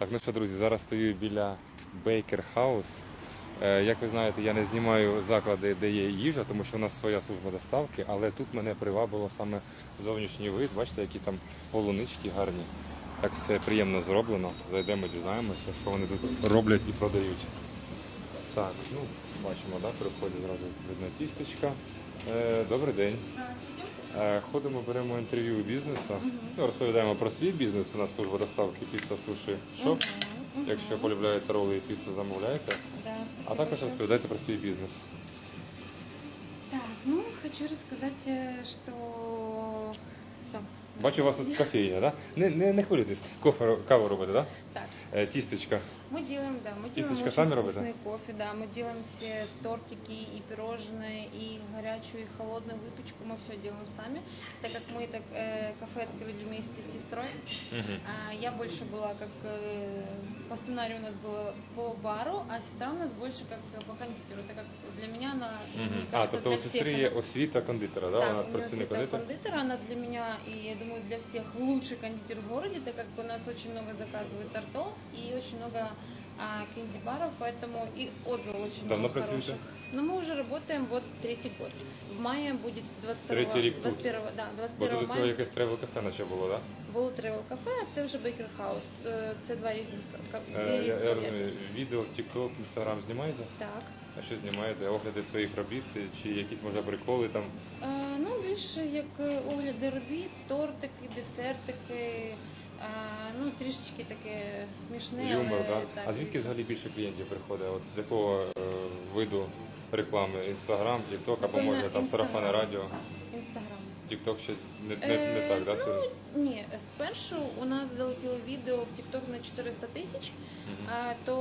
Так, ну що, друзі, зараз стою біля Baker House. Е, Як ви знаєте, я не знімаю заклади, де є їжа, тому що у нас своя служба доставки, але тут мене привабило саме зовнішній вид. Бачите, які там полунички гарні. Так все приємно зроблено. Зайдемо, дізнаємося, що вони тут роблять і продають. Так, ну бачимо, да, приходить зразу видно тістечка. Е, добрий день. Е, Ходимо, беремо інтерв'ю у бізнесу. Ну, розповідаємо про свій бізнес. У нас служба доставки піца, суші, шоп. Якщо полюбляєте роли і піцу, замовляйте. Да, А спасибо також большое. розповідайте про свій бізнес. Так, ну, хочу рассказать, э, что все. Бачу, у вас тут кофейня, да? Не, не, не хвилюйтесь. Кофе, каву робите, да? Так, Е, Тістечка. мы делаем, да, мы делаем Кисточка очень сами робите? вкусный кофе, да, мы делаем все тортики и пирожные, и горячую, и холодную выпечку, мы все делаем сами, так как мы так э, кафе открыли вместе с сестрой. А я больше была как э, по сценарию у нас было по бару, а сестра у нас больше как по кондитеру, так как для меня она, и, А, кажется, тобто у для всех сестрі она є освіта кондитера, да? Да, Вона у меня працівник всегда кондитер. кондитер, она для меня и, я думаю, для всех лучший кондитер в городе, так как у нас очень много заказывают тортов и очень много а, кэнди-баров, поэтому и отзывов очень Давно много працюєте? хороших. Но мы уже работаем вот третий год. В мае будет 22, Третій рік тут. 21, да, Бо 21 тут до цього мая якесь тревел кафе наче було, так? було Travel Cafe, а це вже House. Е, Це два різні ка- дві Е, різні Я, я кав'ярні. розумію, відео, TikTok, Instagram знімаєте? Так. А що знімаєте? Огляди своїх робіт чи якісь може приколи там? Е, Ну, більше як е, огляди робіт, тортики, десертики, ну, трішечки таке смішне. Юмор, але да? так. А звідки взагалі більше клієнтів приходить? От з якого е, виду реклами? Інстаграм, Тікток або Напевно, може там Інстаграм. сарафане радіо? Інстаграм. Тікток ще не, не, не Е, так, да? ну, Ні, спершу у нас залетіло відео в TikTok на 400 тисяч, а, то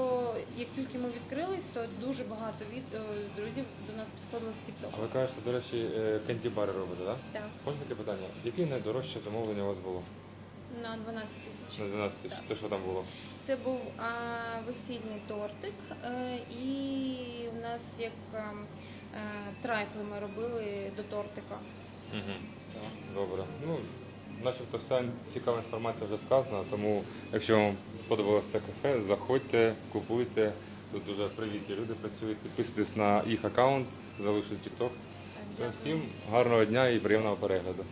як тільки ми відкрились, то дуже багато від, е, друзів до нас підходило з А TikTok. ви кажете, до речі, е, кенді-бари робите, так? Так, Можна таке питання? Яке найдорожче замовлення у вас було? На 12 тисяч. На 12 тисяч. Так. Це що там було? Це був а, весільний тортик, е, і у нас як а, е, трайфли ми робили до тортика. Угу. Добре. Ну, начебто вся цікава інформація вже сказана, тому якщо вам сподобалося це кафе, заходьте, купуйте. Тут дуже привіті люди працюють, підписуйтесь на їх аккаунт, залишуйте. Все, всім гарного дня і приємного перегляду.